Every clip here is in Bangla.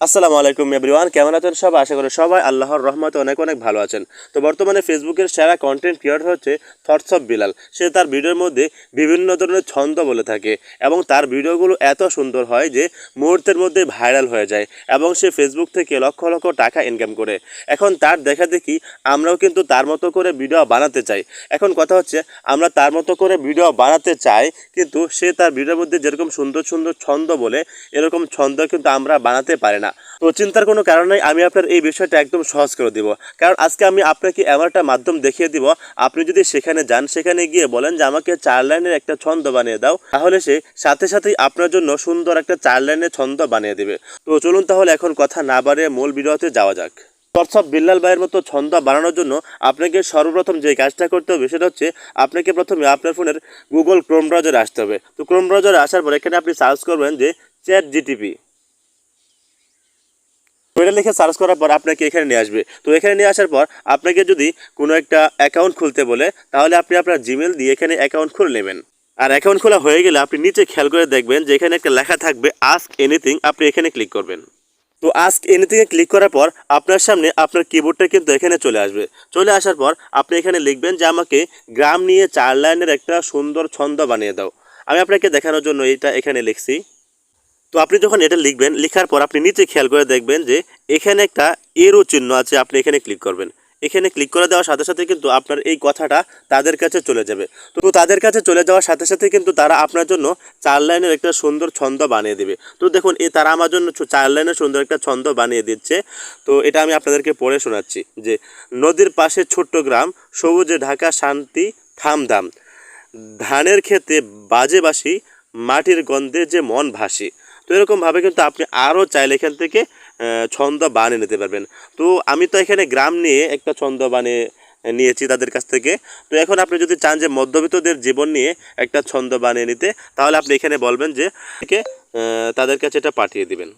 আসসালামু আলাইকুম এভরিওয়ান, কেমন আছেন সবাই? আশা করি সবাই আল্লাহর রহমতে অনেক অনেক ভালো আছেন। তো বর্তমানে ফেসবুকের সেরা কন্টেন্ট ক্রিয়েটর হচ্ছে থটস অফ বিলাল। সে তার ভিডিওর মধ্যে বিভিন্ন ধরনের ছন্দ বলে থাকে এবং তার ভিডিওগুলো এত সুন্দর হয় যে মুহূর্তের মধ্যে ভাইরাল হয়ে যায় এবং সে ফেসবুক থেকে লক্ষ লক্ষ টাকা ইনকাম করে। এখন তার দেখা দেখি আমরাও কিন্তু তার মতো করে ভিডিও বানাতে চাই। এখন কথা হচ্ছে, আমরা তার মতো করে ভিডিও বানাতে চাই, কিন্তু সে তার ভিডিওর মধ্যে যেরকম সুন্দর সুন্দর ছন্দ বলে, এরকম ছন্দ কিন্তু আমরা বানাতে পারি না। তো চিন্তার কোনো কারণ আমি আপনার এই বিষয়টা একদম সহজ করে দিব। কারণ আজকে আমি আপনাকে এমন একটা মাধ্যম দেখিয়ে দিব, আপনি যদি সেখানে যান, সেখানে গিয়ে বলেন যে আমাকে চার লাইনের একটা ছন্দ বানিয়ে দাও, তাহলে সে সাথে সাথেই আপনার জন্য সুন্দর একটা চার লাইনের ছন্দ বানিয়ে দেবে। তো চলুন তাহলে এখন কথা না বাড়িয়ে মূল ভিডিওতে যাওয়া যাক। হোয়াটসঅ্যাপ বিল্লাল ভাইয়ের মতো ছন্দ বানানোর জন্য আপনাকে সর্বপ্রথম যে কাজটা করতে হবে, সেটা হচ্ছে আপনাকে প্রথমে আপনার ফোনের গুগল ক্রোম ব্রাউজারে আসতে হবে। তো ক্রোম ব্রাউজারে আসার পর এখানে আপনি সার্চ করবেন যে চ্যাট জিটিপি। ওইটা লিখে সার্চ করার পর আপনাকে এখানে নিয়ে আসবে। তো এখানে নিয়ে আসার পর আপনাকে যদি কোনো একটা অ্যাকাউন্ট খুলতে বলে, তাহলে আপনি আপনার জিমেল দিয়ে এখানে অ্যাকাউন্ট খুলে নেবেন। আর অ্যাকাউন্ট খোলা হয়ে গেলে আপনি নিচে খেয়াল করে দেখবেন যে এখানে একটা লেখা থাকবে আস্ক এনিথিং আপনি এখানে ক্লিক করবেন। তো আস্ক এনিথিংয়ে ক্লিক করার পর আপনার সামনে আপনার কিবোর্ডটা কিন্তু এখানে চলে আসবে। চলে আসার পর আপনি এখানে লিখবেন যে, আমাকে গ্রাম নিয়ে চার লাইনের একটা সুন্দর ছন্দ বানিয়ে দাও। আমি আপনাকে দেখানোর জন্য এটা এখানে লিখছি। তো আপনি যখন এটা লিখবেন, লেখার পর আপনি নিচে খেয়াল করে দেখবেন যে এখানে একটা এরও চিহ্ন আছে, আপনি এখানে ক্লিক করবেন। এখানে ক্লিক করে দেওয়ার সাথে সাথে কিন্তু আপনার এই কথাটা তাদের কাছে চলে যাবে। তো তাদের কাছে চলে যাওয়ার সাথে সাথে কিন্তু তারা আপনার জন্য চার লাইনের একটা সুন্দর ছন্দ বানিয়ে দেবে। তো দেখুন, এ তারা আমার জন্য চার লাইনের সুন্দর একটা ছন্দ বানিয়ে দিচ্ছে। তো এটা আমি আপনাদেরকে পড়ে শোনাচ্ছি যে, নদীর পাশে ছোট্ট গ্রাম, সবুজে ঢাকা, শান্তি থামধাম ধানের ক্ষেতে বাজে বাসি মাটির গন্ধে যে মন ভাসি। তো এরকমভাবে কিন্তু আপনি আরও চাইলে এখান থেকে ছন্দ বানিয়ে নিতে পারবেন। তো আমি তো এখানে গ্রাম নিয়ে একটা ছন্দ বানিয়ে নিয়েছি তাদের কাছ থেকে। তো এখন আপনি যদি চান যে মধ্যবিত্তদের জীবন নিয়ে একটা ছন্দ বানিয়ে নিতে, তাহলে আপনি এখানে বলবেন যে তাদের কাছে এটা পাঠিয়ে দিবেন।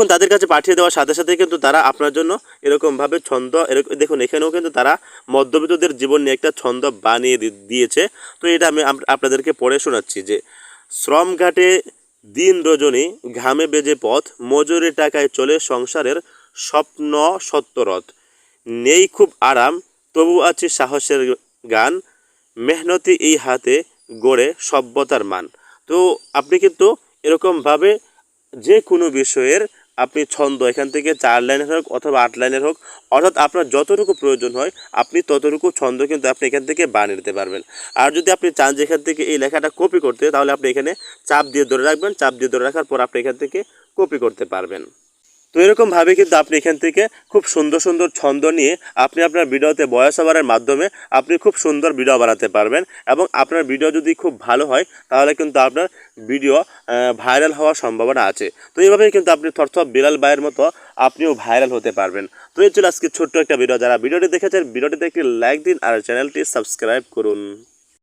দেখুন তাদের কাছে পাঠিয়ে দেওয়ার সাথে সাথে কিন্তু তারা আপনার জন্য এরকমভাবে ছন্দ এরকম দেখুন, এখানেও কিন্তু তারা মধ্যবিত্তদের জীবন নিয়ে একটা ছন্দ বানিয়ে দিয়েছে। তো এটা আমি আপ- আপনাদেরকে পড়ে শোনাচ্ছি যে, শ্রম ঘাটে দিন রজনী, ঘামে বেজে পথ, মজুরি টাকায় চলে সংসারের স্বপ্ন সত্যরথ। নেই খুব আরাম, তবু আছে সাহসের গান, মেহনতি এই হাতে গড়ে সভ্যতার মান। তো আপনি কিন্তু এরকমভাবে যে কোনো বিষয়ের আপনি ছন্দ, এখান থেকে চার লাইনের হোক অথবা আট লাইনের হোক, অর্থাৎ আপনার যতটুকু প্রয়োজন হয়, আপনি ততটুকু ছন্দ কিন্তু আপনি এখান থেকে বানিয়ে নিতে পারবেন। আর যদি আপনি চান যে এখান থেকে এই লেখাটা কপি করতে, তাহলে আপনি এখানে চাপ দিয়ে ধরে রাখবেন। চাপ দিয়ে ধরে রাখার পর আপনি এখান থেকে কপি করতে পারবেন। তো এরকমভাবে কিন্তু আপনি এখান থেকে খুব সুন্দর সুন্দর ছন্দ নিয়ে আপনি আপনার ভিডিওতে ভয়েস ওভারের মাধ্যমে আপনি খুব সুন্দর ভিডিও বানাতে পারবেন এবং আপনার ভিডিও যদি খুব ভালো হয়, তাহলে কিন্তু আপনার ভিডিও ভাইরাল হওয়ার সম্ভাবনা আছে। তো এইভাবেই কিন্তু আপনি থরথ বিলাল ভাইয়ের মতো আপনিও ভাইরাল হতে পারবেন। তো এই ছিল আজকে ছোট্ট একটা ভিডিও যারা ভিডিওটি দেখেছেন ভিডিওটিতে একটি লাইক দিন আর চ্যানেলটি সাবস্ক্রাইব করুন।